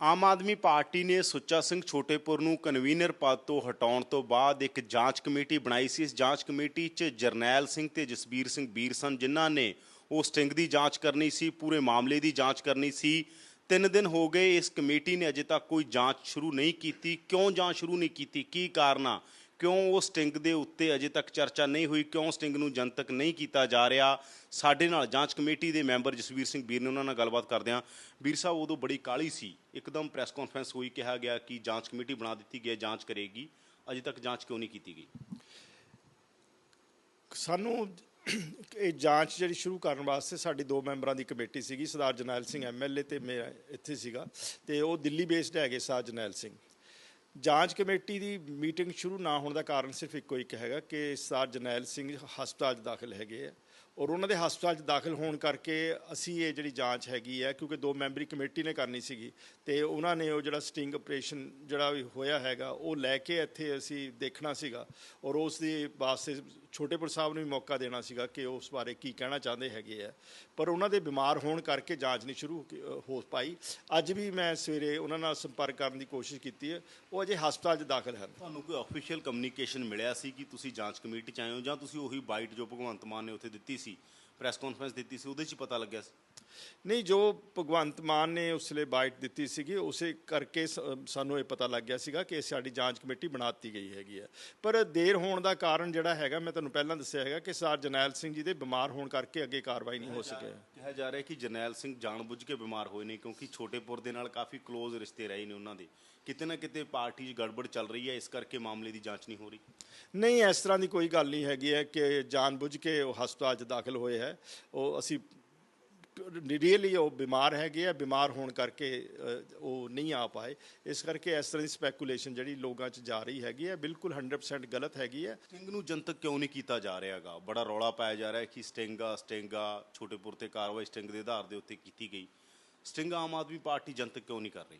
ਆਮ Aadmi party ਨੇ ਸੁੱਚਾ ਸਿੰਘ ਛੋਟੇਪੁਰ ਨੂੰ convener ਪਦ ਤੋਂ ਹਟਾਉਣ ਤੋਂ ਬਾਅਦ ਇੱਕ ਜਾਂਚ ਕਮੇਟੀ ਬਣਾਈ ਸੀ। ਇਸ ਜਾਂਚ ਕਮੇਟੀ 'ਚ ਜਰਨੈਲ ਸਿੰਘ ਤੇ ਜਸਬੀਰ ਸਿੰਘ ਬੀਰ ਸਨ, ਜਿਨ੍ਹਾਂ ਨੇ ਉਹ ਸਟਿੰਗ ਦੀ ਜਾਂਚ ਕਰਨੀ ਸੀ, ਪੂਰੇ ਮਾਮਲੇ ਦੀ ਜਾਂਚ ਕਰਨੀ ਸੀ। ਤਿੰਨ ਦਿਨ ਹੋ ਗਏ, ਇਸ ਕਮੇਟੀ ਨੇ ਅਜੇ ਤੱਕ ਕੋਈ ਜਾਂਚ ਸ਼ੁਰੂ ਨਹੀਂ ਕੀਤੀ। ਕਿਉਂ ਜਾਂਚ ਸ਼ੁਰੂ ਨਹੀਂ ਕੀਤੀ? ਕੀ ਕਾਰਨ? ਆ ਕਿਉਂ ਉਹ ਸਟਿੰਗ ਦੇ ਉੱਤੇ ਅਜੇ ਤੱਕ ਚਰਚਾ ਨਹੀਂ ਹੋਈ? ਕਿਉਂ ਸਟਿੰਗ ਨੂੰ ਜਨਤਕ ਨਹੀਂ ਕੀਤਾ ਜਾ ਰਿਹਾ? ਸਾਡੇ ਨਾਲ ਜਾਂਚ ਕਮੇਟੀ ਦੇ ਮੈਂਬਰ ਜਸਵੀਰ ਸਿੰਘ ਵੀਰ ਨੇ ਉਹਨਾਂ ਨਾਲ ਗੱਲਬਾਤ ਕਰਦੇ ਹਾਂ ਵੀਰ ਸਾਹਿਬ, ਉਦੋਂ ਬੜੀ ਕਾਲੀ ਸੀ। ਇੱਕਦਮ ਪ੍ਰੈਸ ਕਾਨਫਰੰਸ ਹੋਈ, ਕਿਹਾ ਗਿਆ ਕਿ ਜਾਂਚ ਕਮੇਟੀ ਬਣਾ ਦਿੱਤੀ ਗਈ ਹੈ, ਜਾਂਚ ਕਰੇਗੀ। ਅਜੇ ਤੱਕ ਜਾਂਚ ਕਿਉਂ ਨਹੀਂ ਕੀਤੀ ਗਈ? ਸਾਨੂੰ ਇਹ ਜਾਂਚ ਜਿਹੜੀ ਸ਼ੁਰੂ ਕਰਨ ਵਾਸਤੇ ਸਾਡੀ ਦੋ ਮੈਂਬਰਾਂ ਦੀ ਕਮੇਟੀ ਸੀਗੀ, ਸਰਦਾਰ ਜਰਨੈਲ ਸਿੰਘ ਐਮਐਲਏ ਤੇ ਮੈਂ ਇੱਥੇ ਸੀਗਾ, ਤੇ ਉਹ ਦਿੱਲੀ ਬੇਸਡ ਹੈਗੇ ਸਰਦਾਰ ਜਰਨੈਲ ਸਿੰਘ। ਜਾਂਚ ਕਮੇਟੀ ਦੀ ਮੀਟਿੰਗ ਸ਼ੁਰੂ ਨਾ ਹੋਣ ਦਾ ਕਾਰਨ ਸਿਰਫ ਇੱਕੋ ਇੱਕ ਹੈਗਾ ਕਿ ਸਰਦਾਰ ਜਰਨੈਲ ਸਿੰਘ ਹਸਪਤਾਲ 'ਚ ਦਾਖਲ ਹੈਗੇ ਆ ਔਰ ਉਹਨਾਂ ਦੇ ਹਸਪਤਾਲ 'ਚ ਦਾਖਲ ਹੋਣ ਕਰਕੇ ਅਸੀਂ ਇਹ ਜਿਹੜੀ ਜਾਂਚ ਹੈਗੀ ਹੈ ਕਿਉਂਕਿ ਦੋ ਮੈਂਬਰੀ ਕਮੇਟੀ ਨੇ ਕਰਨੀ ਸੀਗੀ ਤੇ ਉਹਨਾਂ ਨੇ ਉਹ ਜਿਹੜਾ ਸਟਿੰਗ ਆਪਰੇਸ਼ਨ ਜਿਹੜਾ ਵੀ ਹੋਇਆ ਹੈਗਾ, ਉਹ ਲੈ ਕੇ ਇੱਥੇ ਅਸੀਂ ਦੇਖਣਾ ਸੀਗਾ ਔਰ ਉਸ ਦੇ ਵਾਸਤੇ ਛੋਟੇਪੁਰ ਸਾਹਿਬ ਨੂੰ ਵੀ ਮੌਕਾ ਦੇਣਾ ਸੀਗਾ ਕਿ ਉਸ ਬਾਰੇ ਕੀ ਕਹਿਣਾ ਚਾਹੁੰਦੇ ਹੈਗੇ ਆ। ਪਰ ਉਹਨਾਂ ਦੇ ਬਿਮਾਰ ਹੋਣ ਕਰਕੇ ਜਾਂਚ ਨਹੀਂ ਸ਼ੁਰੂ ਹੋ ਪਾਈ। ਅੱਜ ਵੀ ਮੈਂ ਸਵੇਰੇ ਉਹਨਾਂ ਨਾਲ ਸੰਪਰਕ ਕਰਨ ਦੀ ਕੋਸ਼ਿਸ਼ ਕੀਤੀ ਹੈ। ਉਹ ਅਜੇ ਹਸਪਤਾਲ 'ਚ ਦਾਖਲ ਹਨ। ਤੁਹਾਨੂੰ ਕੋਈ ਅਫੀਸ਼ੀਅਲ ਕਮਿਊਨੀਕੇਸ਼ਨ ਮਿਲਿਆ ਸੀ ਕਿ ਤੁਸੀਂ ਜਾਂਚ ਕਮੇਟੀ ਚ ਆਏ ਹੋ ਜਾਂ ਤੁਸੀਂ ਉਹੀ ਬਾਈਟ ਜੋ ਭਗਵੰਤ ਮਾਨ ਨੇ ਉੱਥੇ ਦਿੱਤੀ ਸੀ ਪ੍ਰੈਸ ਕਾਨਫਰੰਸ ਦਿੱਤੀ ਸੀ, ਉਹਦੇ 'ਚ ਪਤਾ ਲੱਗਿਆ ਸੀ? ਨਹੀਂ ਜੋ ਭਗਵੰਤ ਮਾਨ ਨੇ ਉਸਲੇ ਬਾਈਟ ਦਿੱਤੀ ਸੀਗੀ ਉਸੇ ਕਰਕੇ ਸਾਨੂੰ ਇਹ ਪਤਾ ਲੱਗ ਗਿਆ ਸੀਗਾ ਕਿ ਸਾਡੀ ਜਾਂਚ ਕਮੇਟੀ ਬਣਾਤੀ ਗਈ ਹੈਗੀ ਹੈ। ਪਰ ਦੇਰ ਹੋਣ ਦਾ ਕਾਰਨ ਜਿਹੜਾ ਹੈਗਾ ਮੈਂ ਤੁਹਾਨੂੰ ਪਹਿਲਾਂ ਦੱਸਿਆ ਹੈਗਾ ਕਿ ਸਰ ਜਰਨੈਲ ਸਿੰਘ ਜੀ ਦੇ ਬਿਮਾਰ ਹੋਣ ਕਰਕੇ ਅੱਗੇ ਕਾਰਵਾਈ ਨਹੀਂ ਹੋ ਸਕਿਆ। ਕਿਹਾ ਜਾ ਰਿਹਾ ਕਿ ਜਰਨੈਲ ਸਿੰਘ ਜਾਣਬੁੱਝ ਕੇ ਬਿਮਾਰ ਹੋਏ ਨੇ ਕਿਉਂਕਿ ਛੋਟੇਪੁਰ ਦੇ ਨਾਲ ਕਾਫੀ ক্লোਜ਼ ਰਿਸ਼ਤੇ ਰਹੇ ਨੇ ਉਹਨਾਂ ਦੇ। ਕਿਤੇ ਨਾ ਕਿਤੇ ਪਾਰਟੀ 'ਚ ਗੜਬੜ ਚੱਲ ਰਹੀ ਹੈ ਇਸ ਕਰਕੇ ਮਾਮਲੇ ਦੀ ਜਾਂਚ ਨਹੀਂ ਹੋ ਰਹੀ। ਨਹੀਂ ਇਸ ਤਰ੍ਹਾਂ ਦੀ ਕੋਈ ਗੱਲ ਨਹੀਂ ਹੈਗੀ ਹੈ ਕਿ ਜਾਣਬੁੱਝ ਕੇ ਉਹ ਹਸਪਤਾਲ 'ਚ ਦਾਖਲ ਹੋਏ ਹੈ। ਉਹ ਅਸੀਂ ਰੀਅਲੀ ਉਹ ਬਿਮਾਰ ਹੈਗੇ ਆ, ਬਿਮਾਰ ਹੋਣ ਕਰਕੇ ਉਹ ਨਹੀਂ ਆ ਪਾਏ। ਇਸ ਕਰਕੇ ਇਸ ਤਰ੍ਹਾਂ ਦੀ ਸਪੈਕੂਲੇਸ਼ਨ ਜਿਹੜੀ ਲੋਕਾਂ 'ਚ ਜਾ ਰਹੀ ਹੈਗੀ ਹੈ, ਬਿਲਕੁਲ 100% ਗਲਤ ਹੈਗੀ ਹੈ। ਸਟਿੰਗ ਨੂੰ ਜਨਤਕ ਕਿਉਂ ਨਹੀਂ ਕੀਤਾ ਜਾ ਰਿਹਾਗਾ ਬੜਾ ਰੌਲਾ ਪਾਇਆ ਜਾ ਰਿਹਾ ਹੈ ਕਿ ਸਟਿੰਗਾ ਸਟਿੰਗਾ ਛੋਟੇਪੁਰ ਤੇ ਕਾਰਵਾਈ ਸਟਿੰਗ ਦੇ ਆਧਾਰ ਦੇ ਉੱਤੇ ਕੀਤੀ ਗਈ। ਸਟਿੰਗ ਆਮ ਆਦਮੀ ਪਾਰਟੀ ਜਨਤਕ ਕਿਉਂ ਨਹੀਂ ਕਰ ਰਹੀ?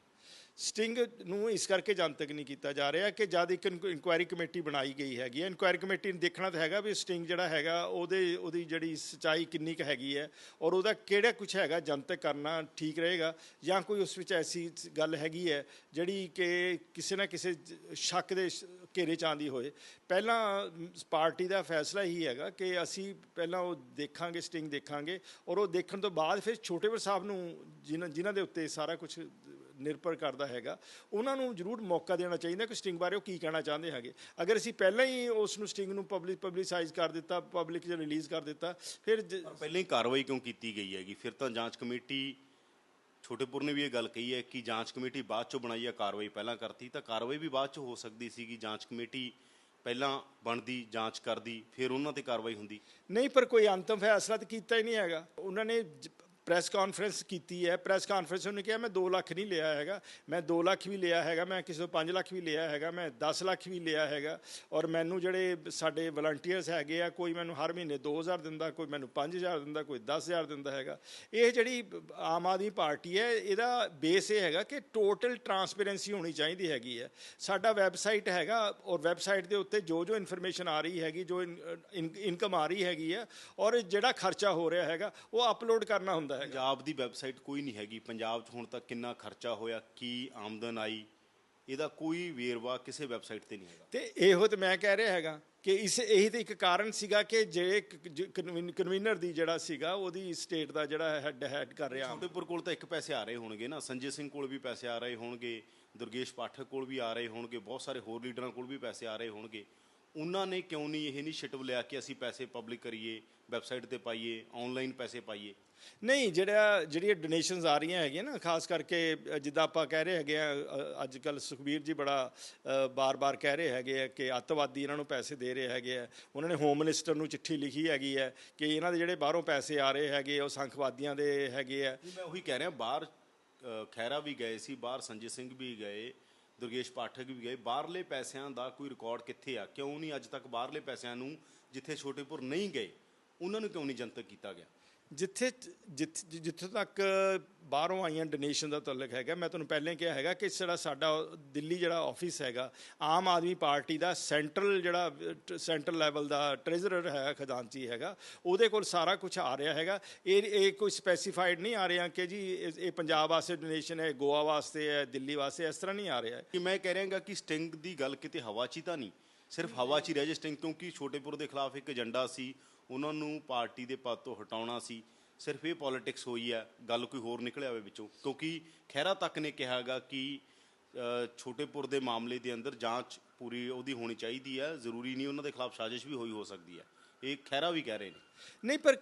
ਸਟਿੰਗ ਨੂੰ ਇਸ ਕਰਕੇ ਜਨਤਕ ਨਹੀਂ ਕੀਤਾ ਜਾ ਰਿਹਾ ਕਿ ਜਦ ਇੱਕ ਇਨਕੁਆਇਰੀ ਕਮੇਟੀ ਬਣਾਈ ਗਈ ਹੈਗੀ ਹੈ। ਇਨਕੁਆਇਰੀ ਕਮੇਟੀ ਨੂੰ ਦੇਖਣਾ ਤਾਂ ਹੈਗਾ ਵੀ ਸਟਿੰਗ ਜਿਹੜਾ ਹੈਗਾ, ਉਹਦੇ, ਉਹਦੀ ਜਿਹੜੀ ਸਚਾਈ ਕਿੰਨੀ ਕੁ ਹੈਗੀ ਹੈ ਔਰ ਉਹਦਾ ਕਿਹੜਾ ਕੁਝ ਹੈਗਾ, ਜਨਤਕ ਕਰਨਾ ਠੀਕ ਰਹੇਗਾ ਜਾਂ ਕੋਈ ਉਸ ਵਿੱਚ ਐਸੀ ਗੱਲ ਹੈਗੀ ਹੈ ਜਿਹੜੀ ਕਿ ਕਿਸੇ ਨਾ ਕਿਸੇ ਸ਼ੱਕ ਦੇ ਘੇਰੇ ਚ ਆਉਂਦੀ ਹੋਏ। ਪਹਿਲਾਂ ਪਾਰਟੀ ਦਾ ਫੈਸਲਾ ਹੀ ਹੈਗਾ ਕਿ ਅਸੀਂ ਪਹਿਲਾਂ ਉਹ ਦੇਖਾਂਗੇ, ਸਟਿੰਗ ਦੇਖਾਂਗੇ ਔਰ ਉਹ ਦੇਖਣ ਤੋਂ ਬਾਅਦ ਫਿਰ ਛੋਟੇਵਰ ਸਾਹਿਬ ਨੂੰ, ਜਿਨ੍ਹਾਂ ਜਿਨ੍ਹਾਂ ਦੇ ਉੱਤੇ ਸਾਰਾ ਕੁਝ ਨਿਰਭਰ ਕਰਦਾ ਹੈਗਾ ਉਹਨਾਂ ਨੂੰ ਜ਼ਰੂਰ ਮੌਕਾ ਦੇਣਾ ਚਾਹੀਦਾ ਕਿ ਸਟਿੰਗ ਬਾਰੇ ਉਹ ਕੀ ਕਹਿਣਾ ਚਾਹੁੰਦੇ ਹੈਗੇ। ਅਗਰ ਅਸੀਂ ਪਹਿਲਾਂ ਹੀ ਉਸ ਨੂੰ ਸਟਿੰਗ ਨੂੰ ਪਬਲਿਕ ਪਬਲਿਸਾਈਜ਼ ਕਰ ਦਿੱਤਾ ਪਬਲਿਕ 'ਚ ਰਿਲੀਜ਼ ਕਰ ਦਿੱਤਾ ਫਿਰ ਪਹਿਲਾਂ ਹੀ ਕਾਰਵਾਈ ਕਿਉਂ ਕੀਤੀ ਗਈ ਹੈਗੀ? ਫਿਰ ਤਾਂ ਜਾਂਚ ਕਮੇਟੀ ਛੋਟੇਪੁਰ ਨੇ ਵੀ ਇਹ ਗੱਲ ਕਹੀ ਹੈ ਕਿ ਜਾਂਚ ਕਮੇਟੀ ਬਾਅਦ ਚੋਂ ਬਣਾਈ ਹੈ ਕਾਰਵਾਈ ਪਹਿਲਾਂ ਕਰਤੀ ਤਾਂ ਕਾਰਵਾਈ ਵੀ ਬਾਅਦ ਚ ਹੋ ਸਕਦੀ ਸੀਗੀ ਜਾਂਚ ਕਮੇਟੀ ਪਹਿਲਾਂ ਬਣਦੀ ਜਾਂਚ ਕਰਦੀ ਫਿਰ ਉਹਨਾਂ ਤੇ ਕਾਰਵਾਈ ਹੁੰਦੀ। ਨਹੀਂ ਪਰ ਕੋਈ ਅੰਤਮ ਫੈਸਲਾ ਤਾਂ ਕੀਤਾ ਹੀ ਨਹੀਂ ਹੈਗਾ। ਉਹਨਾਂ ਨੇ ਪ੍ਰੈਸ ਕਾਨਫਰੰਸ ਕੀਤੀ ਹੈ। ਪ੍ਰੈਸ ਕਾਨਫਰੰਸ ਉਹਨੇ ਕਿਹਾ, ਮੈਂ 2 ਲੱਖ ਨਹੀਂ ਲਿਆ ਹੈਗਾ। ਮੈਂ 2 ਲੱਖ ਵੀ ਲਿਆ ਹੈਗਾ। ਮੈਂ ਕਿਸੇ ਤੋਂ 5 ਲੱਖ ਵੀ ਲਿਆ ਹੈਗਾ। ਮੈਂ 10 ਲੱਖ ਵੀ ਲਿਆ ਹੈਗਾ। ਔਰ ਮੈਨੂੰ ਜਿਹੜੇ ਸਾਡੇ ਵਲੰਟੀਅਰਸ ਹੈਗੇ ਆ, ਕੋਈ ਮੈਨੂੰ ਹਰ ਮਹੀਨੇ 2000 ਦਿੰਦਾ, ਕੋਈ ਮੈਨੂੰ 5000 ਦਿੰਦਾ, ਕੋਈ 10000 ਦਿੰਦਾ ਹੈਗਾ। ਇਹ ਜਿਹੜੀ ਆਮ ਆਦਮੀ ਪਾਰਟੀ ਹੈ, ਇਹਦਾ ਬੇਸ ਇਹ ਹੈਗਾ ਕਿ ਟੋਟਲ ਟਰਾਂਸਪੇਰੈਂਸੀ ਹੋਣੀ ਚਾਹੀਦੀ ਹੈਗੀ ਹੈ। ਸਾਡਾ ਵੈਬਸਾਈਟ ਹੈਗਾ ਔਰ ਵੈਬਸਾਈਟ ਦੇ ਉੱਤੇ ਜੋ ਜੋ ਇਨਫੋਰਮੇਸ਼ਨ ਆ ਰਹੀ ਹੈਗੀ, ਜੋ ਇਨਕਮ ਆ ਰਹੀ ਹੈਗੀ ਹੈ, ਔਰ ਜਿਹੜਾ ਖਰਚਾ ਹੋ ਰਿਹਾ ਹੈਗਾ, ਉਹ ਅਪਲੋਡ ਕਰਨਾ ਹੁੰਦਾ ਹੈਗਾ। ਪੰਜਾਬ ਦੀ ਵੈਬਸਾਈਟ ਕੋਈ ਨਹੀਂ ਹੈਗੀ। ਪੰਜਾਬ 'ਚ ਹੁਣ ਤੱਕ ਕਿੰਨਾ ਖਰਚਾ ਹੋਇਆ ਕੀ ਆਮਦਨ ਆਈ ਇਹਦਾ ਕੋਈ ਵੇਰਵਾ ਕਿਸੇ ਵੈਬਸਾਈਟ ਤੇ ਨਹੀਂ ਹੈਗਾ। ਤੇ ਇਹੋ ਤੇ ਮੈਂ ਕਹਿ ਰਿਹਾ ਹੈਗਾ ਕਿ ਇਸ ਇਹੀ ਤੇ ਇੱਕ ਕਾਰਨ ਸੀਗਾ ਕਿ ਜੇ ਕਨਵੀਨਰ ਦੀ ਜਿਹੜਾ ਸੀਗਾ ਉਹਦੀ ਸਟੇਟ ਦਾ ਜਿਹੜਾ ਹੈਡ ਹੈਡ ਕਰ ਰਿਹਾ। ਛੋਟੇਪੁਰ ਕੋਲ ਤਾਂ ਇੱਕ ਪੈਸੇ ਆ ਰਹੇ ਹੋਣਗੇ ਨਾ। ਸੰਜੇ ਸਿੰਘ ਕੋਲ ਵੀ ਪੈਸੇ ਆ ਰਹੇ ਹੋਣਗੇ। ਦੁਰਗੇਸ਼ ਪਾਠਕ ਕੋਲ ਵੀ ਆ ਰਹੇ ਹੋਣਗੇ। ਬਹੁਤ ਸਾਰੇ ਹੋਰ ਲੀਡਰਾਂ ਕੋਲ ਵੀ ਪੈਸੇ ਆ ਰਹੇ ਹੋਣਗੇ। ਉਹਨਾਂ ਨੇ ਕਿਉਂ ਨਹੀਂ ਇਹ ਇਨੀਸ਼ੀਏਟਿਵ ਲਿਆ ਕਿ ਅਸੀਂ ਪੈਸੇ ਪਬਲਿਕ ਕਰੀਏ ਵੈਬਸਾਈਟ ਤੇ ਪਾਈਏ ਆਨਲਾਈਨ ਪੈਸੇ ਪਾਈਏ? ਨਹੀਂ ਜਿਹੜਾ ਜਿਹੜੀਆਂ ਡੋਨੇਸ਼ਨਸ ਆ ਰਹੀਆਂ ਹੈਗੀਆਂ ਨਾ ਖਾਸ ਕਰਕੇ ਜਿੱਦਾਂ ਆਪਾਂ ਕਹਿ ਰਹੇ ਹੈਗੇ ਆ ਅੱਜ ਕੱਲ ਸੁਖਬੀਰ ਜੀ ਬੜਾ ਬਾਰ-ਬਾਰ ਕਹਿ ਰਹੇ ਹੈਗੇ ਆ ਕਿ ਅੱਤਵਾਦੀ ਇਹਨਾਂ ਨੂੰ ਪੈਸੇ ਦੇ ਰਹੇ ਹੈਗੇ ਆ। ਉਹਨਾਂ ਨੇ ਹੋਮ ਮਿਨਿਸਟਰ ਨੂੰ ਚਿੱਠੀ ਲਿਖੀ ਹੈਗੀ ਹੈ ਕਿ ਇਹਨਾਂ ਦੇ ਜਿਹੜੇ ਬਾਹਰੋਂ ਪੈਸੇ ਆ ਰਹੇ ਹੈਗੇ ਉਹ ਸੰਖਵਾਦੀਆਂ ਦੇ ਹੈਗੇ ਆ। ਮੈਂ ਉਹੀ ਕਹਿ ਰਿਹਾ ਬਾਹਰ ਅ, ਖਹਿਰਾ ਵੀ ਗਏ ਸੀ ਬਾਹਰ ਸੰਜੇ ਸਿੰਘ ਵੀ ਗਏ ਦੁਰਗੇਸ਼ ਪਾਠਕ ਵੀ ਗਏ। ਬਾਹਰਲੇ ਪੈਸਿਆਂ ਦਾ ਕੋਈ ਰਿਕਾਰਡ ਕਿੱਥੇ ਆ? ਕਿਉਂ ਨਹੀਂ ਅੱਜ ਤੱਕ ਬਾਹਰਲੇ ਪੈਸਿਆਂ ਨੂੰ ਜਿੱਥੇ ਛੋਟੇਪੁਰ ਨਹੀਂ ਗਏ, ਉਹਨਾਂ ਨੂੰ ਕਿਉਂ ਨਹੀਂ ਜਨਤਕ ਕੀਤਾ ਗਿਆ? ਜਿੱਥੇ ਜਿੱਥੇ ਜਿੱਥੇ ਤੱਕ ਬਾਹਰੋਂ ਆਈਆਂ ਡੋਨੇਸ਼ਨ ਦਾ ਤਾਲੁਕ ਹੈਗਾ, ਮੈਂ ਤੁਹਾਨੂੰ ਪਹਿਲਾਂ ਕਿਹਾ ਹੈਗਾ ਕਿ ਜਿਹੜਾ ਸਾਡਾ ਦਿੱਲੀ ਜਿਹੜਾ ਆਫਿਸ ਹੈਗਾ, ਆਮ ਆਦਮੀ ਪਾਰਟੀ ਦਾ ਸੈਂਟਰਲ ਜਿਹੜਾ ਸੈਂਟਰਲ ਲੈਵਲ ਦਾ ਟ੍ਰੈਜ਼ਰਰ ਹੈ, ਖਜ਼ਾਨਚੀ ਹੈਗਾ, ਉਹਦੇ ਕੋਲ ਸਾਰਾ ਕੁਝ ਆ ਰਿਹਾ ਹੈਗਾ। ਇਹ ਇਹ ਕੋਈ ਸਪੈਸੀਫਾਈਡ ਨਹੀਂ ਆ ਰਿਹਾ ਕਿ ਜੀ ਇਹ ਇਹ ਪੰਜਾਬ ਵਾਸਤੇ ਡੋਨੇਸ਼ਨ ਹੈ, ਗੋਆ ਵਾਸਤੇ ਹੈ, ਦਿੱਲੀ ਵਾਸਤੇ ਇਸ ਤਰ੍ਹਾਂ ਨਹੀਂ ਆ ਰਿਹਾ। ਕਿ ਮੈਂ ਕਹਿ ਰਿਹਾਗਾ ਕਿ ਸਟਿੰਗ ਦੀ ਗੱਲ ਕਿਤੇ ਹਵਾ 'ਚ ਹੀ ਤਾਂ ਨਹੀਂ। ਸਿਰਫ ਹਵਾ 'ਚ ਹੀ ਰਹਿ ਜੇ ਸਟਿੰਗ, ਕਿਉਂਕਿ ਛੋਟੇਪੁਰ ਦੇ ਖਿਲਾਫ ਇੱਕ ਏਜੰਡਾ ਸੀ ਉਹਨਾਂ ਨੂੰ ਪਾਰਟੀ ਦੇ ਪਦ ਤੋਂ ਹਟਾਉਣਾ ਸੀ। ਸਿਰਫ ਇਹ ਪੋਲਿਟਿਕਸ ਹੋਈ ਹੈ, ਗੱਲ ਕੋਈ ਹੋਰ ਨਿਕਲਿਆ ਹੋਵੇ ਵਿੱਚੋਂ। ਕਿਉਂਕਿ ਖਹਿਰਾ ਤੱਕ ਨੇ ਕਿਹਾਗਾ ਕਿ ਛੋਟੇਪੁਰ ਦੇ ਮਾਮਲੇ ਦੇ ਅੰਦਰ ਜਾਂਚ ਪੂਰੀ ਉਹਦੀ ਹੋਣੀ ਚਾਹੀਦੀ ਹੈ। ਜ਼ਰੂਰੀ ਨਹੀਂ ਉਹਨਾਂ ਦੇ ਖਿਲਾਫ ਸਾਜ਼ਿਸ਼ ਵੀ ਹੋਈ ਹੋ ਸਕਦੀ ਹੈ। ਇਹ ਖਹਿਰਾ ਵੀ ਕਹਿ ਰਹੇ ਨੇ। ਨਹੀਂ ਪਰ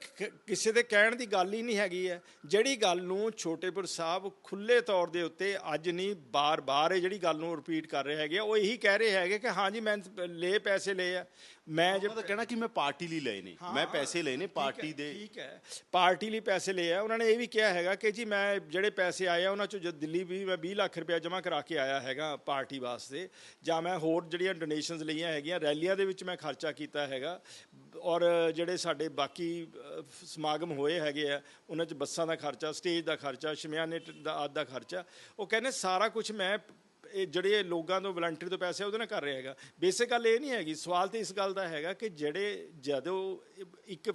ਕਿਸੇ ਦੇ ਕਹਿਣ ਦੀ ਗੱਲ ਹੀ ਨਹੀਂ ਹੈਗੀ ਹੈ। ਜਿਹੜੀ ਗੱਲ ਨੂੰ ਛੋਟੇਪੁਰ ਸਾਹਿਬ ਖੁੱਲੇ ਤੌਰ ਦੇ ਉੱਤੇ ਅੱਜ ਨਹੀਂ ਬਾਰ-ਬਾਰ ਇਹ ਜਿਹੜੀ ਗੱਲ ਨੂੰ ਰਿਪੀਟ ਕਰ ਰਹੇ ਹੈਗੇ ਉਹ ਇਹੀ ਕਹਿ ਰਹੇ ਹੈਗੇ ਕਿ ਹਾਂਜੀ ਮੈਂ ਲੈ ਪੈਸੇ ਲਏ ਆ। ਮੈਂ ਜੇ ਦਾ ਕਹਿਣਾ ਕਿ ਮੈਂ ਪਾਰਟੀ ਲਈ ਲਏ ਨੇ। ਮੈਂ ਪੈਸੇ ਲਏ ਨੇ ਪਾਰਟੀ ਦੇ। ਠੀਕ ਹੈ। ਪਾਰਟੀ ਲਈ ਪੈਸੇ ਲਏ ਆ। ਉਹਨਾਂ ਨੇ ਇਹ ਵੀ ਕਿਹਾ ਹੈਗਾ ਕਿ ਜੀ ਮੈਂ ਜਿਹੜੇ ਪੈਸੇ ਆਏ ਆ ਉਹਨਾਂ ਚੋਂ ਜਦ ਦਿੱਲੀ ਵੀ ਮੈਂ 20 ਲੱਖ ਰੁਪਏ ਜਮ੍ਹਾਂ ਕਰਾ ਕੇ ਆਇਆ ਹੈਗਾ ਪਾਰਟੀ ਵਾਸਤੇ। ਜਾਂ ਮੈਂ ਹੋਰ ਜਿਹੜੀਆਂ ਡੋਨੇਸ਼ਨਸ ਲਈਆਂ ਹੈਗੀਆਂ ਰੈਲੀਆਂ ਦੇ ਵਿੱਚ ਮੈਂ ਖਰਚਾ ਕੀਤਾ ਹੈਗਾ। ਔਰ ਜਿਹੜੇ ਸਾਡੇ ਬਾਕੀ ਸਮਾਗਮ ਹੋਏ ਹੈਗੇ ਆ, ਉਹਨਾਂ 'ਚ ਬੱਸਾਂ ਦਾ ਖਰਚਾ, ਸਟੇਜ ਦਾ ਖਰਚਾ, ਸ਼ਮਿਆਨੇ ਦਾ, ਆਦਿ ਦਾ ਖਰਚਾ, ਉਹ ਕਹਿੰਦੇ ਸਾਰਾ ਕੁਝ ਮੈਂ ਇਹ ਜਿਹੜੇ ਲੋਕਾਂ ਤੋਂ ਵਲੰਟਰੀ ਤੋਂ ਪੈਸੇ ਉਹਦੇ ਨਾਲ ਕਰ ਰਿਹਾ ਹੈਗਾ। ਬੇਸਿਕ ਗੱਲ ਇਹ ਨਹੀਂ ਹੈਗੀ, ਸਵਾਲ ਤੇ ਇਸ ਗੱਲ ਦਾ ਹੈਗਾ ਕਿ ਜਿਹੜੇ ਜਦੋਂ ਇੱਕ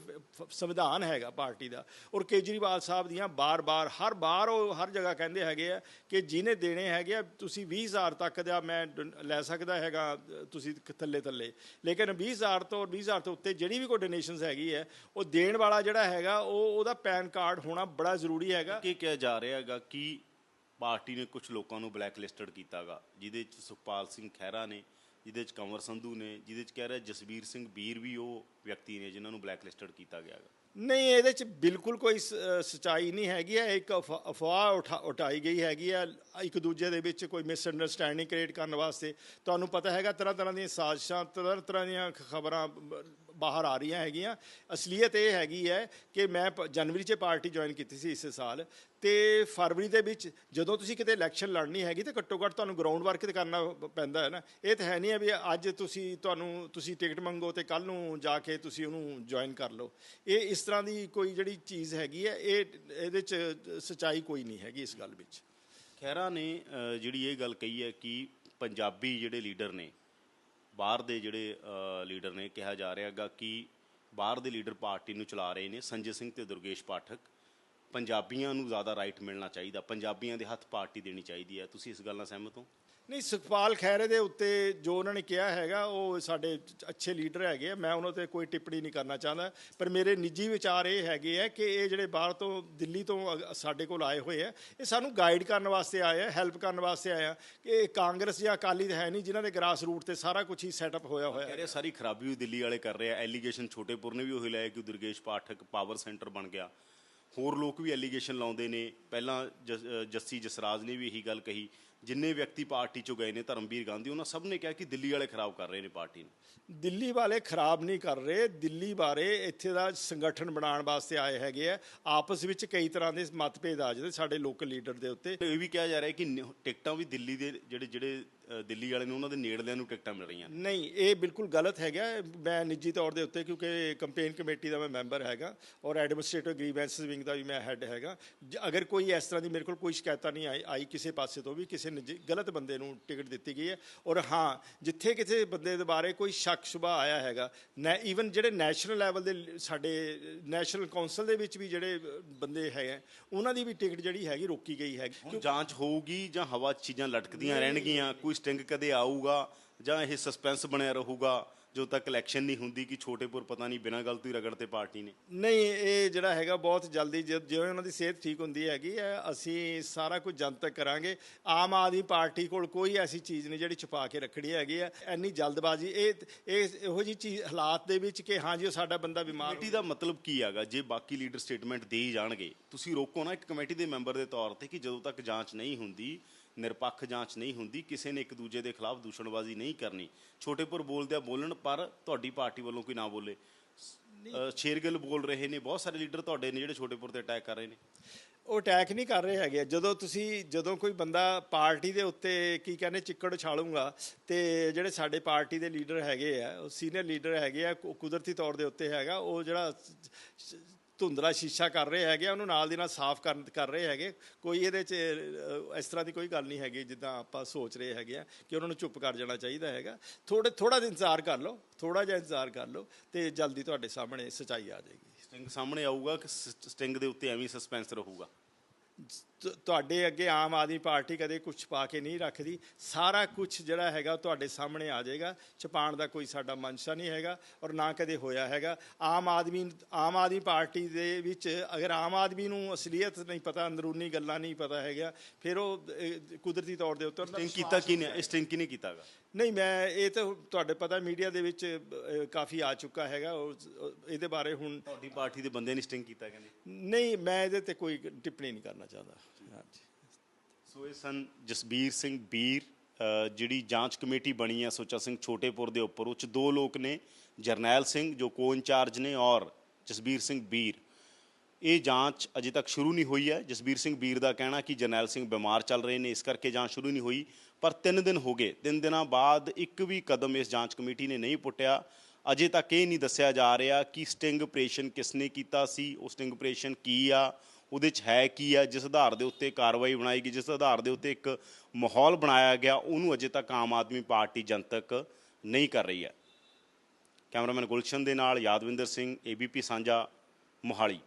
ਸੰਵਿਧਾਨ ਹੈਗਾ ਪਾਰਟੀ ਦਾ, ਔਰ ਕੇਜਰੀਵਾਲ ਸਾਹਿਬ ਦੀਆਂ ਬਾਰ-ਬਾਰ ਹਰ ਬਾਰ ਉਹ ਹਰ ਜਗ੍ਹਾ ਕਹਿੰਦੇ ਹੈਗੇ ਆ ਕਿ ਜਿਹਨੇ ਦੇਣੇ ਹੈਗੇ ਆ, ਤੁਸੀਂ 20000 ਤੱਕ ਦਾ ਮੈਂ ਡੋਨ- ਲੈ ਸਕਦਾ ਹੈਗਾ, ਤੁਸੀਂ ਥੱਲੇ ਥੱਲੇ। ਲੇਕਿਨ 20000 ਤੋਂ ਔਰ 20000 ਤੋਂ ਉੱਤੇ ਜਿਹੜੀ ਵੀ ਕੋਈ ਡੋਨੇਸ਼ਨਸ ਹੈਗੀ ਹੈ, ਉਹ ਦੇਣ ਵਾਲਾ ਜਿਹੜਾ ਹੈਗਾ, ਉਹ ਉਹਦਾ ਪੈਨ ਕਾਰਡ ਹੋਣਾ ਬੜਾ ਜ਼ਰੂਰੀ ਹੈਗਾ। ਕੀ ਕਿਹਾ ਜਾ ਰਿਹਾ ਹੈਗਾ? ਕਿ ਪਾਰਟੀ ਨੇ ਕੁਝ ਲੋਕਾਂ ਨੂੰ ਬਲੈਕਲਿਸਟਡ ਕੀਤਾਗਾ ਜਿਹਦੇ ਚ ਸੁਖਪਾਲ ਸਿੰਘ ਖਹਿਰਾ ਨੇ ਜਿਹਦੇ ਚ ਕੰਵਰ ਸੰਧੂ ਨੇ ਜਿਹਦੇ ਚ ਕਹਿ ਰਿਹਾ ਜਸਵੀਰ ਸਿੰਘ ਬੀਰ ਵੀ ਉਹ ਵਿਅਕਤੀ ਨੇ ਜਿਨ੍ਹਾਂ ਨੂੰ ਬਲੈਕਲਿਸਟਡ ਕੀਤਾ ਗਿਆ ਹੈਗਾ। ਨਹੀਂ ਇਹਦੇ ਚ ਬਿਲਕੁਲ ਕੋਈ ਸ- ਅ, ਸਚਾਈ ਨਹੀਂ ਹੈਗੀ ਹੈ ਇੱਕ ਅਫ- ਅਫਵਾਹ ਉਠਾ- ਉਠਾਈ ਗਈ ਹੈਗੀ ਹੈ ਇੱਕ ਦੂਜੇ ਦੇ ਵਿੱਚ ਕੋਈ ਮਿਸ ਅੰਡਰਸਟੈਂਡਿੰਗ ਕ੍ਰੀਏਟ ਕਰਨ ਵਾਸਤੇ। ਤੁਹਾਨੂੰ ਪਤਾ ਹੈਗਾ ਤਰ੍ਹਾਂ ਤਰ੍ਹਾਂ ਦੀਆਂ ਸਾਜ਼ਿਸ਼ਾਂ ਤਰ੍ਹਾਂ ਤਰ੍ਹਾਂ ਦੀਆਂ ਖਬਰਾਂ ਬਾਹਰ ਆ ਰਹੀਆਂ ਹੈਗੀਆਂ। ਅਸਲੀਅਤ ਇਹ ਹੈਗੀ ਹੈ ਕਿ ਮੈਂ ਪ- ਜਨਵਰੀ 'ਚ ਪਾਰਟੀ ਜੁਆਇਨ ਕੀਤੀ ਸੀ ਇਸ ਸਾਲ। ਤੇ ਫਰਵਰੀ ਦੇ ਵਿੱਚ ਜਦੋਂ ਤੁਸੀਂ ਕਿਤੇ ਇਲੈਕਸ਼ਨ ਲੜਨੀ ਹੈਗੀ ਤੇ ਘੱਟੋ ਘੱਟ ਤੁਹਾਨੂੰ ਗਰਾਊਂਡ ਵਰਕ ਤੇ ਕਰਨਾ ਪੈਂਦਾ ਹੈ ਨਾ। ਇਹ ਤਾਂ ਹੈ ਨਹੀਂ ਹੈ ਵੀ ਅੱਜ ਤੁਸੀਂ ਤੁਹਾਨੂੰ, ਤੁਸੀਂ ਟਿਕਟ ਮੰਗੋ ਤੇ ਕੱਲ ਨੂੰ ਜਾ ਕੇ ਤੁਸੀਂ ਉਹਨੂੰ ਜੁਆਇਨ ਕਰ ਲਓ। ਇਹ ਇਸ ਤਰ੍ਹਾਂ ਦੀ ਕੋਈ ਜਿਹੜੀ ਚੀਜ਼ ਹੈਗੀ ਹੈ, ਇਹ, ਇਹਦੇ 'ਚ ਸਚਾਈ ਕੋਈ ਨਹੀਂ ਹੈਗੀ ਇਸ ਗੱਲ ਵਿੱਚ। ਖਹਿਰਾ ਨੇ ਜਿਹੜੀ ਇਹ ਗੱਲ ਕਹੀ ਹੈ ਕਿ ਪੰਜਾਬੀ ਜਿਹੜੇ ਲੀਡਰ ਨੇ ਬਾਹਰ ਦੇ ਜਿਹੜੇ ਲੀਡਰ ਨੇ ਕਿਹਾ ਜਾ ਰਿਹਾ ਹੈਗਾ ਕਿ ਬਾਹਰ ਦੇ ਲੀਡਰ ਪਾਰਟੀ ਨੂੰ ਚਲਾ ਰਹੇ ਨੇ ਸੰਜੇ ਸਿੰਘ ਤੇ ਦੁਰਗੇਸ਼ ਪਾਠਕ। ਪੰਜਾਬੀਆਂ ਨੂੰ ਜ਼ਿਆਦਾ ਰਾਈਟ ਮਿਲਣਾ ਚਾਹੀਦਾ, ਪੰਜਾਬੀਆਂ ਦੇ ਹੱਥ ਪਾਰਟੀ ਦੇਣੀ ਚਾਹੀਦੀ ਹੈ। ਤੁਸੀਂ ਇਸ ਗੱਲ ਨਾਲ ਸਹਿਮਤ ਹੋ? ਨਹੀਂ ਸੁਖਪਾਲ ਖੈਰੇ ਦੇ ਉੱਤੇ ਜੋ ਉਹਨਾਂ ਨੇ ਕਿਹਾ ਹੈਗਾ ਉਹ ਸਾਡੇ ਅੱਛੇ ਲੀਡਰ ਹੈਗੇ ਆ ਮੈਂ ਉਹਨਾਂ ਤੇ ਕੋਈ ਟਿੱਪਣੀ ਨਹੀਂ ਕਰਨਾ ਚਾਹੁੰਦਾ। ਪਰ ਮੇਰੇ ਨਿੱਜੀ ਵਿਚਾਰ ਇਹ ਹੈਗੇ ਆ ਕਿ ਇਹ ਜਿਹੜੇ ਬਾਹਰ ਤੋਂ ਦਿੱਲੀ ਤੋਂ ਸਾਡੇ ਕੋਲ ਆਏ ਹੋਏ ਆ ਇਹ ਸਾਨੂੰ ਗਾਈਡ ਕਰਨ ਵਾਸਤੇ ਆਏ ਆ ਹੈਲਪ ਕਰਨ ਵਾਸਤੇ ਆਏ ਆ। ਕਿ ਇਹ ਕਾਂਗਰਸ ਜਾਂ ਅਕਾਲੀ ਤਾਂ ਹੈ ਨਹੀਂ ਜਿਨ੍ਹਾਂ ਦੇ ਗ੍ਰਾਸ ਰੂਟ ਤੇ ਸਾਰਾ ਕੁਝ ਹੀ ਸੈਟਅਪ ਹੋਇਆ ਹੋਇਆ ਹੈ। ਸਾਰੀ ਖਰਾਬੀ ਉਹ ਦਿੱਲੀ ਵਾਲੇ ਕਰ ਰਹੇ ਆ ਐਲੀਗੇਸ਼ਨ ਛੋਟੇਪੁਰ ਨੇ ਵੀ ਉਹੀ ਲਾਇਆ ਕਿ ਦੁਰਗੇਸ਼ ਪਾਠਕ ਪਾਵਰ ਸੈਂਟਰ ਬਣ ਗਿਆ। ਹੋਰ ਲੋਕ ਵੀ ਐਲੀਗੇਸ਼ਨ ਲਾਉਂਦੇ ਨੇ ਪਹਿਲਾਂ ਜੱਸੀ ਜਸਰਾਜ ਨੇ ਵੀ ਇਹੀ ਗੱਲ ਕਹੀ। ਜਿੰਨੇ ਵਿਅਕਤੀ ਪਾਰਟੀ ਚੋਂ ਗਏ ਨੇ ਧਰਮਵੀਰ ਗਾਂਧੀ ਉਹਨਾਂ ਸਭ ਨੇ ਕਿਹਾ ਕਿ ਦਿੱਲੀ ਵਾਲੇ ਖਰਾਬ ਕਰ ਰਹੇ ਨੇ ਪਾਰਟੀ ਨੂੰ। ਦਿੱਲੀ ਵਾਲੇ ਖਰਾਬ ਨਹੀਂ ਕਰ ਰਹੇ। ਦਿੱਲੀ ਬਾਰੇ ਇੱਥੇ ਦਾ ਸੰਗਠਨ ਬਣਾਉਣ ਵਾਸਤੇ ਆਏ ਹੈਗੇ ਆ। ਆਪਸ ਵਿੱਚ ਕਈ ਤਰ੍ਹਾਂ ਦੇ ਮਤਭੇਦ ਆ ਜਾਂਦੇ ਸਾਡੇ ਲੋਕਲ ਲੀਡਰ ਦੇ ਉੱਤੇ। ਇਹ ਵੀ ਕਿਹਾ ਜਾ ਰਿਹਾ ਕਿ ਟਿਕਟਾਂ ਵੀ ਦਿੱਲੀ ਦੇ ਜਿਹੜੇ ਜਿਹੜੇ ਦਿੱਲੀ ਵਾਲੇ ਨੇ ਉਹਨਾਂ ਦੇ ਨੇੜਲਿਆਂ ਨੂੰ ਟਿਕਟਾਂ ਮਿਲ ਰਹੀਆਂ ਨੇ। ਨਹੀਂ ਇਹ ਬਿਲਕੁਲ ਗਲਤ ਹੈਗਾ। ਮੈਂ ਨਿੱਜੀ ਤੌਰ ਦੇ ਉੱਤੇ ਕਿਉਂਕਿ ਕੰਪੇਨ ਕਮੇਟੀ ਦਾ ਮੈਂ ਮੈਂਬਰ ਹੈਗਾ ਔਰ ਐਡਮਿਨਿਸਟ੍ਰੇਟਿਵ ਗ੍ਰੀਵੈਂਸਸ ਵਿੰਗ ਦਾ ਵੀ ਮੈਂ ਹੈੱਡ ਹੈਗਾ। ਜ- ਅਗਰ ਕੋਈ ਇਸ ਤਰ੍ਹਾਂ ਦੀ ਮੇਰੇ ਕੋਲ ਕੋਈ ਸ਼ਿਕਾਇਤਾਂ ਨਹੀਂ ਆਈ ਆਈ ਕਿਸੇ ਪਾਸੇ ਤੋਂ ਵੀ ਕਿਸੇ ਨਿੱਜੀ ਗਲਤ ਬੰਦੇ ਨੂੰ ਟਿਕਟ ਦਿੱਤੀ ਗਈ ਹੈ ਔਰ ਹਾਂ ਜਿੱਥੇ ਕਿਸੇ ਬੰਦੇ ਦੇ ਬਾਰੇ ਕੋਈ ਸ਼ੱਕ ਸ਼ੁਬਾ ਆਇਆ ਹੈਗਾ ਈਵਨ ਜਿਹੜੇ ਨੈਸ਼ਨਲ ਲੈਵਲ ਦੇ ਸਾਡੇ ਨੈਸ਼ਨਲ ਕੌਂਸਲ ਦੇ ਵਿੱਚ ਵੀ ਜਿਹੜੇ ਬੰਦੇ ਹੈਗੇ ਉਹਨਾਂ ਦੀ ਵੀ ਟਿਕਟ ਜਿਹੜੀ ਹੈਗੀ ਰੋਕੀ ਗਈ ਹੈਗੀ ਜਾਂਚ ਹੋਊਗੀ ਜਾਂ ਹਵਾ ਚੀਜ਼ਾਂ ਲਟਕਦੀਆਂ ਰਹਿਣਗੀਆਂ ਕੋਈ ਸਟਿੰਗ ਕਦੇ ਆਊਗਾ ਜਾਂ ਇਹ ਸਸਪੈਂਸ ਬਣਿਆ ਰਹੂਗਾ ਜਦੋਂ ਤੱਕ ਇਲੈਕਸ਼ਨ ਨਹੀਂ ਹੁੰਦੀ ਕਿ ਛੋਟੇਪੁਰ ਪਤਾ ਨਹੀਂ ਬਿਨਾਂ ਗੱਲ ਤੋਂ ਹੀ ਰਗੜਤੇ ਪਾਰਟੀ ਨੇ? ਨਹੀਂ ਇਹ ਜਿਹੜਾ ਹੈਗਾ ਬਹੁਤ ਜਲਦੀ ਜ- ਜਿਵੇਂ ਉਹਨਾਂ ਦੀ ਸਿਹਤ ਠੀਕ ਹੁੰਦੀ ਹੈਗੀ ਅਸੀਂ ਸਾਰਾ ਕੁਝ ਜਨਤਕ ਕਰਾਂਗੇ। ਆਮ ਆਦਮੀ ਪਾਰਟੀ ਕੋਲ ਕੋਈ ਐਸੀ ਚੀਜ਼ ਨਹੀਂ ਜਿਹੜੀ ਛੁਪਾ ਕੇ ਰੱਖਣੀ ਹੈਗੀ ਹੈ। ਇੰਨੀ ਜਲਦਬਾਜ਼ੀ ਇਹ ਇਹ ਇਹੋ ਜੀ ਚੀਜ਼ ਹਾਲਾਤ ਦੇ ਵਿੱਚ ਕਿ ਹਾਂ ਜੀ ਉਹ ਸਾਡਾ ਬੰਦਾ ਬਿਮਾਰ ਕਮੇਟੀ ਦਾ ਮਤਲਬ ਕੀ ਹੈਗਾ? ਜੇ ਬਾਕੀ ਲੀਡਰ ਸਟੇਟਮੈਂਟ ਦੇ ਹੀ ਜਾਣਗੇ ਤੁਸੀਂ ਰੋਕੋ ਨਾ ਇੱਕ ਕਮੇਟੀ ਦੇ ਮੈਂਬਰ ਦੇ ਤੌਰ ਤੇ ਕਿ ਜਦੋਂ ਤੱਕ ਜਾਂਚ ਨਹੀਂ ਹੁੰਦੀ ਨਿਰਪੱਖ ਜਾਂਚ ਨਹੀਂ ਹੁੰਦੀ ਕਿਸੇ ਨੇ ਇੱਕ ਦੂਜੇ ਦੇ ਖਿਲਾਫ ਦੂਸ਼ਣਬਾਜ਼ੀ ਨਹੀਂ ਕਰਨੀ। ਛੋਟੇਪੁਰ ਬੋਲਦਿਆਂ ਬੋਲਣ ਪਰ ਤੁਹਾਡੀ ਪਾਰਟੀ ਵੱਲੋਂ ਕੋਈ ਨਾ ਬੋਲੇ। ਸ਼ੇਰਗਿੱਲ ਬੋਲ ਰਹੇ ਨੇ ਬਹੁਤ ਸਾਰੇ ਲੀਡਰ ਤੁਹਾਡੇ ਨੇ ਜਿਹੜੇ ਛੋਟੇਪੁਰ ਤੇ ਅਟੈਕ ਕਰ ਰਹੇ ਨੇ। ਉਹ ਅਟੈਕ ਨਹੀਂ ਕਰ ਰਹੇ ਹੈਗੇ। ਜਦੋਂ ਤੁਸੀਂ ਜਦੋਂ ਕੋਈ ਬੰਦਾ ਪਾਰਟੀ ਦੇ ਉੱਤੇ ਕੀ ਕਹਿੰਦੇ ਚਿੱਕੜ ਉਛਾਲੂਗਾ ਤੇ ਜਿਹੜੇ ਸਾਡੇ ਪਾਰਟੀ ਦੇ ਲੀਡਰ ਹੈਗੇ ਆ ਉਹ ਸੀਨੀਅਰ ਲੀਡਰ ਹੈਗੇ ਆ ਕੁਦਰਤੀ ਤੌਰ ਦੇ ਉੱਤੇ ਹੈਗਾ ਉਹ ਜਿਹੜਾ ਧੁੰਦਲਾ ਸ਼ੀਸ਼ਾ ਕਰ ਰਹੇ ਹੈਗੇ ਉਹਨੂੰ ਨਾਲ ਦੀ ਨਾਲ ਸਾਫ਼ ਕਰ ਕਰ ਰਹੇ ਹੈਗੇ। ਕੋਈ ਇਹਦੇ 'ਚ ਇਸ ਤਰ੍ਹਾਂ ਦੀ ਕੋਈ ਗੱਲ ਨਹੀਂ ਹੈਗੀ ਜਿੱਦਾਂ ਆਪਾਂ ਸੋਚ ਰਹੇ ਹੈਗੇ ਆ ਕਿ ਉਹਨਾਂ ਨੂੰ ਚੁੱਪ ਕਰ ਜਾਣਾ ਚਾਹੀਦਾ ਹੈਗਾ। ਥੋੜੇ ਥੋੜਾ ਜਿਹਾ ਇੰਤਜ਼ਾਰ ਕਰ ਲਓ ਥੋੜਾ ਜਿਹਾ ਇੰਤਜ਼ਾਰ ਕਰ ਲਓ ਤੇ ਜਲਦੀ ਤੁਹਾਡੇ ਸਾਹਮਣੇ ਸਚਾਈ ਆ ਜਾਏਗੀ। ਸਟਿੰਗ ਸਾਹਮਣੇ ਆਊਗਾ ਕਿ ਸਟਿੰਗ ਦੇ ਉੱਤੇ ਐਵੇਂ ਸਸਪੈਂਸ ਰਹੂਗਾ? ਤੁਹਾਡੇ ਅੱਗੇ ਆਮ ਆਦਮੀ ਪਾਰਟੀ ਕਦੇ ਕੁਝ ਪਾ ਕੇ ਨਹੀਂ ਰੱਖਦੀ। ਸਾਰਾ ਕੁਝ ਜਿਹੜਾ ਹੈਗਾ ਤੁਹਾਡੇ ਸਾਹਮਣੇ ਆ ਜਾਏਗਾ। ਛਪਾਣ ਦਾ ਕੋਈ ਸਾਡਾ ਮਨਸ਼ਾ ਨਹੀਂ ਹੈਗਾ ਔਰ ਨਾ ਕਦੇ ਹੋਇਆ ਹੈਗਾ। ਆਮ ਆਦਮੀ ਆਮ ਆਦਮੀ ਪਾਰਟੀ ਦੇ ਵਿੱਚ ਅਗਰ ਆਮ ਆਦਮੀ ਨੂੰ ਅਸਲੀਅਤ ਨਹੀਂ ਪਤਾ ਅੰਦਰੂਨੀ ਗੱਲਾਂ ਨਹੀਂ ਪਤਾ ਹੈਗਾ ਫਿਰ ਉਹ ਕੁਦਰਤੀ ਤੌਰ ਦੇ ਉੱਤੇ ਸਟਿੰਗ ਕੀਤਾ ਕੀ ਨੇ? ਸਟਿੰਗ ਕਿਨੇ ਕੀਤਾਗਾ? ਨਹੀਂ ਮੈਂ ਇਹ ਤਾਂ ਤੁਹਾਡੇ ਪਤਾ ਮੀਡੀਆ ਦੇ ਵਿੱਚ ਕਾਫੀ ਆ ਚੁੱਕਾ ਹੈਗਾ। ਇਹਦੇ ਬਾਰੇ ਹੁਣ ਤੁਹਾਡੀ ਪਾਰਟੀ ਦੇ ਬੰਦੇ ਨੇ ਸਟਿੰਗ ਕੀਤਾ ਕਹਿੰਦੇ। ਨਹੀਂ ਮੈਂ ਇਹਦੇ ਤੇ ਕੋਈ ਟਿੱਪਣੀ ਨਹੀਂ ਕਰਨਾ ਚਾਹੁੰਦਾ। ਸੋ ਇਹ ਸਨ, ਜਸਬੀਰ ਸਿੰਘ ਬੀਰ ਜਿਹੜੀ ਜਾਂਚ ਕਮੇਟੀ ਬਣੀ ਹੈ ਸੁੱਚਾ ਸਿੰਘ ਛੋਟੇਪੁਰ ਦੇ ਉੱਪਰ, ਉਹ 'ਚ ਦੋ ਲੋਕ ਨੇ, ਜਰਨੈਲ ਸਿੰਘ, ਜੋ ਕੋ ਇੰਚਾਰਜ ਨੇ, ਔਰ ਜਸਬੀਰ ਸਿੰਘ ਬੀਰ। ਇਹ ਜਾਂਚ ਅਜੇ ਤੱਕ ਸ਼ੁਰੂ ਨਹੀਂ ਹੋਈ ਹੈ। ਜਸਬੀਰ ਸਿੰਘ ਬੀਰ ਦਾ ਕਹਿਣਾ ਕਿ ਜਰਨੈਲ ਸਿੰਘ ਬਿਮਾਰ ਚੱਲ ਰਹੇ ਨੇ, ਇਸ ਕਰਕੇ ਜਾਂਚ ਸ਼ੁਰੂ ਨਹੀਂ ਹੋਈ, ਪਰ 3 ਦਿਨ ਹੋ ਗਏ। 3 ਦਿਨਾਂ ਬਾਅਦ ਇੱਕ ਵੀ ਕਦਮ ਇਸ ਜਾਂਚ ਕਮੇਟੀ ਨੇ ਨਹੀਂ ਪੁੱਟਿਆ। ਅਜੇ ਤੱਕ ਇਹ ਨਹੀਂ ਦੱਸਿਆ ਜਾ ਰਿਹਾ ਕਿ ਸਟਿੰਗ ਆਪਰੇਸ਼ਨ ਕਿਸਨੇ ਕੀਤਾ ਸੀ, ਉਹ ਸਟਿੰਗ ਆਪਰੇਸ਼ਨ ਕੀ ਆ ਉਹਦੇ 'ਚ ਹੈ ਕੀ ਆ, ਜਿਸ ਆਧਾਰ ਦੇ ਉੱਤੇ ਕਾਰਵਾਈ ਬਣਾਈ ਗਈ, ਜਿਸ ਆਧਾਰ ਦੇ ਉੱਤੇ ਇੱਕ ਮਾਹੌਲ ਬਣਾਇਆ ਗਿਆ, ਉਹਨੂੰ ਅਜੇ ਤੱਕ ਆਮ ਆਦਮੀ ਪਾਰਟੀ ਜਨਤਕ ਨਹੀਂ ਕਰ ਰਹੀ ਹੈ। ਕੈਮਰਾਮੈਨ ਗੁਲਸ਼ਨ ਦੇ ਨਾਲ ਯਾਦਵਿੰਦਰ ਸਿੰਘ ਏਬੀਪੀ ਸਾਂਝਾ, ਮੋਹਾਲੀ।